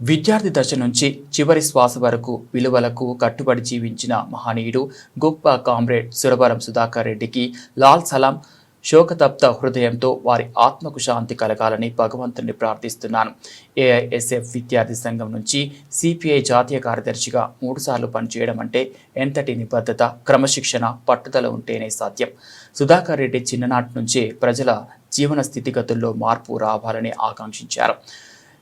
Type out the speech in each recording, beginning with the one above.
విద్యార్థి దశ నుంచి చివరి శ్వాస వరకు విలువలకు కట్టుబడి జీవించిన మహనీయుడు గొప్ప కామ్రేడ్ సురవరం సుధాకర్ రెడ్డికి లాల్ సలాం శోకతప్త హృదయంతో వారి ఆత్మకు శాంతి కలగాలని భగవంతుని ప్రార్థిస్తున్నాను. ఏఐఎస్ఎఫ్ విద్యార్థి సంఘం నుంచి సిపిఐ జాతీయ కార్యదర్శిగా మూడుసార్లు పనిచేయడం అంటే ఎంతటి నిబద్ధత క్రమశిక్షణ పట్టుదల ఉంటేనే సాధ్యం. సుధాకర్ రెడ్డి చిన్ననాటి నుంచే ప్రజల జీవన స్థితిగతుల్లో మార్పు రావాలని ఆకాంక్షించారు.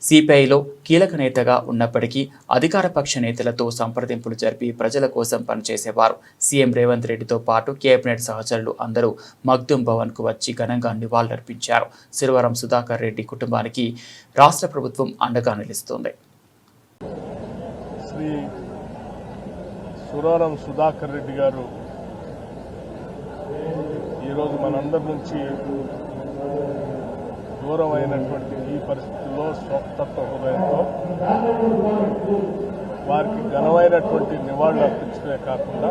సిపిఐలో కీలక నేతగా ఉన్నప్పటికీ అధికార పక్ష నేతలతో సంప్రదింపులు జరిపి ప్రజల కోసం పనిచేసేవారు. సీఎం రేవంత్ రెడ్డితో పాటు కేబినెట్ సహచరులు అందరూ మగ్దుం భవన్కు వచ్చి ఘనంగా నివాళులర్పించారు. శనివారం సుధాకర్ రెడ్డి కుటుంబానికి రాష్ట్ర ప్రభుత్వం అండగా నిలుస్తుంది. శ్రీ సురారం సుధాకర్ రెడ్డి గారు ఈరోజు మనందరి నుంచి ఘోరమైనటువంటి ఈ పరిస్థితుల్లో స్వతత్వ హృదయంతో వారికి ఘనమైనటువంటి నివాళులు అర్పించడమే కాకుండా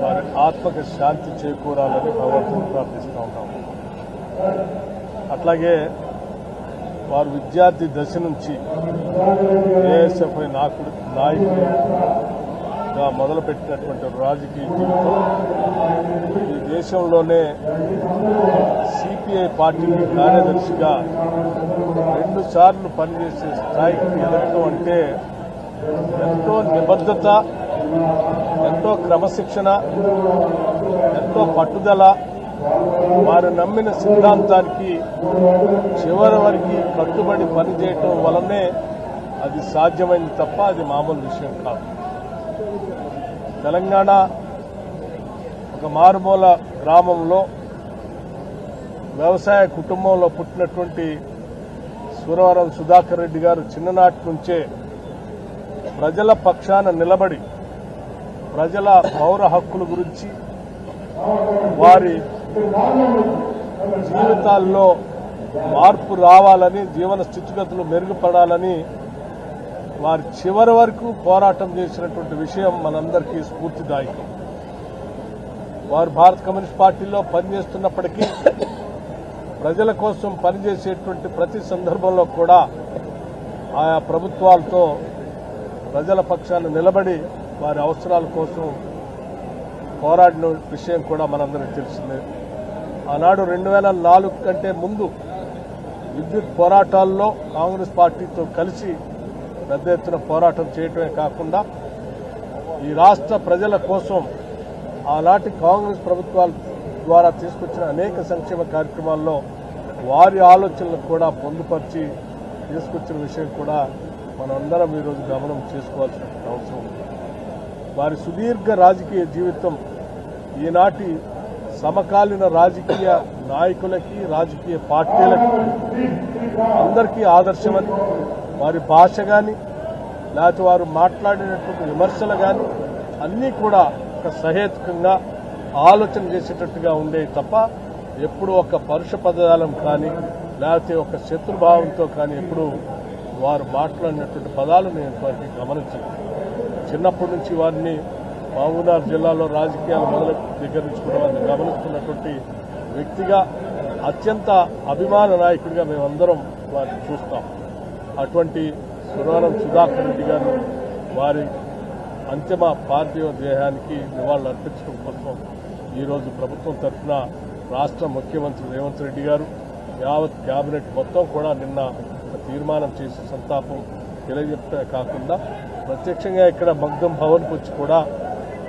వారి ఆత్మకి శాంతి చేకూరాలని భగవంతుని ప్రార్థిస్తూ ఉంటాము అట్లాగే వారు విద్యార్థి దశ నుంచి ఏఎస్ఎఫ్ఐ నాయకుడు నాయకుడిగా మొదలుపెట్టినటువంటి రాజకీయ జీవితం ఈ దేశంలోనే సిపిఐ పార్టీ కార్యదర్శిగా రెండు సార్లు పనిచేసే స్థాయికి ఎదగటం అంటే ఎంతో నిబద్ధత ఎంతో క్రమశిక్షణ ఎంతో పట్టుదల వారు నమ్మిన సిద్ధాంతానికి చివరి వరకు కట్టుబడి పనిచేయటం వలనే అది సాధ్యమైంది తప్ప అది మామూలు విషయం కాదు. తెలంగాణ ఒక మారుమూల గ్రామంలో వ్యవసాయ కుటుంబంలో పుట్టినటువంటి సురవరం సుధాకర్ రెడ్డి గారు చిన్ననాటి నుంచే ప్రజల పక్షాన నిలబడి ప్రజల పౌర హక్కుల గురించి వారి జీవితాల్లో మార్పు రావాలని జీవన స్థితిగతులు మెరుగుపడాలని వారి చివరి వరకు పోరాటం చేసినటువంటి విషయం మనందరికీ స్ఫూర్తిదాయకం. వారు భారత కమ్యూనిస్ట్ పార్టీలో పనిచేస్తున్నప్పటికీ ప్రజల కోసం పనిచేసేటువంటి ప్రతి సందర్భంలో కూడా ఆయా ప్రభుత్వాలతో ప్రజల పక్షాన్ని నిలబడి వారి అవసరాల కోసం పోరాడిన విషయం కూడా మనందరికీ తెలిసిందే. ఆనాడు రెండు వేల నాలుగు కంటే ముందు విద్యుత్ పోరాటాల్లో కాంగ్రెస్ పార్టీతో కలిసి పెద్ద ఎత్తున పోరాటం చేయటమే కాకుండా ఈ రాష్ట్ర ప్రజల కోసం ఆనాటి కాంగ్రెస్ ప్రభుత్వాల ద్వారా తీసుకొచ్చిన అనేక సంక్షేమ కార్యక్రమాల్లో వారి ఆలోచనలు కూడా పొందుపరిచి తీసుకొచ్చిన విషయం కూడా మనందరం ఈరోజు గమనం చేసుకోవాల్సిన అవసరం ఉంది. వారి సుదీర్ఘ రాజకీయ జీవితం ఈనాటి సమకాలీన రాజకీయ నాయకులకి రాజకీయ పార్టీలకి అందరికీ ఆదర్శమని వారి భాష కానీ లేకపోతే వారు మాట్లాడినటువంటి విమర్శలు కానీ అన్నీ కూడా ఒక సహేతుకంగా ఆలోచన చేసేటట్టుగా ఉండేవి తప్ప ఎప్పుడు ఒక పరుష పదజాలం కానీ లేకపోతే ఒక శత్రుభావంతో కానీ ఎప్పుడు వారు మాట్లాడినటువంటి పదాలు నేను వారికి గమనించాను చిన్నప్పటి నుంచి వారిని మహబూబ్నగర్ జిల్లాలో రాజకీయాలు మొదలు దగ్గర నుంచి కూడా వారిని గమనిస్తున్నటువంటి వ్యక్తిగా అత్యంత అభిమాన నాయకుడిగా మేమందరం వారిని చూస్తాం. అటువంటి సురవరం సుధాకర్ రెడ్డి గారు వారి అంతిమ పార్థివ దేహానికి నివాళులు అర్పించడం కోసం ఈరోజు ప్రభుత్వం తరఫున రాష్ట్ర ముఖ్యమంత్రి రేవంత్ రెడ్డి గారు యావత్ క్యాబినెట్ మొత్తం కూడా నిన్న తీర్మానం చేసి సంతాపం తెలియజెప్పే కాకుండా ప్రత్యక్షంగా ఇక్కడ మగ్ధం భవన్కి వచ్చి కూడా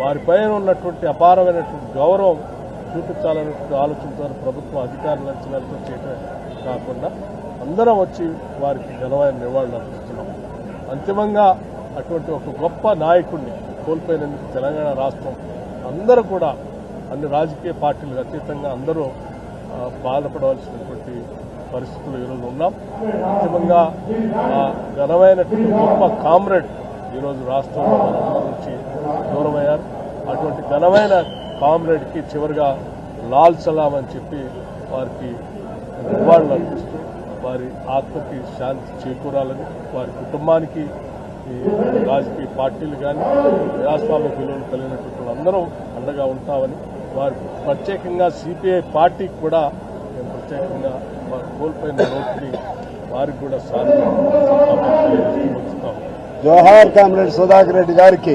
వారిపైన ఉన్నటువంటి అపారమైనటువంటి గౌరవం చూపించాలనేటువంటి ఆలోచనతో ప్రభుత్వం అధికారుల అంచనాలతో చేయటమే కాకుండా అందరం వచ్చి వారికి ఘనమైన నివాళులు అర్పిస్తున్నాం. అంతిమంగా అటువంటి ఒక గొప్ప నాయకుడిని కోల్పోయినందుకు తెలంగాణ రాష్ట్రం అందరూ కూడా అన్ని రాజకీయ పార్టీలకు అతీతంగా అందరూ బాధపడవలసినటువంటి పరిస్థితులు ఈరోజు ఉన్నాం. ముఖ్యంగా ఆ ఘనమైనటువంటి గొప్ప కామ్రేడ్ ఈరోజు రాష్ట్రంలో మనందరి నుంచి దూరమయ్యారు. అటువంటి ఘనమైన కామ్రేడ్కి చివరిగా లాల్ సలాం అని చెప్పి వారికి నివాళులు అర్పిస్తూ వారి ఆత్మకి శాంతి చేకూరాలని వారి కుటుంబానికి ఈ రాజకీయ పార్టీలు కానీ ప్రజాస్వామ్య విలువలు కలిగినటువంటి అందరూ అండగా ఉంటామని వారి ప్రత్యేకంగా సిపిఐ పార్టీకి కూడా మేము ప్రత్యేకంగా వారు కోల్పోయిన నోటిని వారికి కూడా సాధ్యం జోహార్ కామ్రేడ్ సుధాకర్ రెడ్డి గారికి.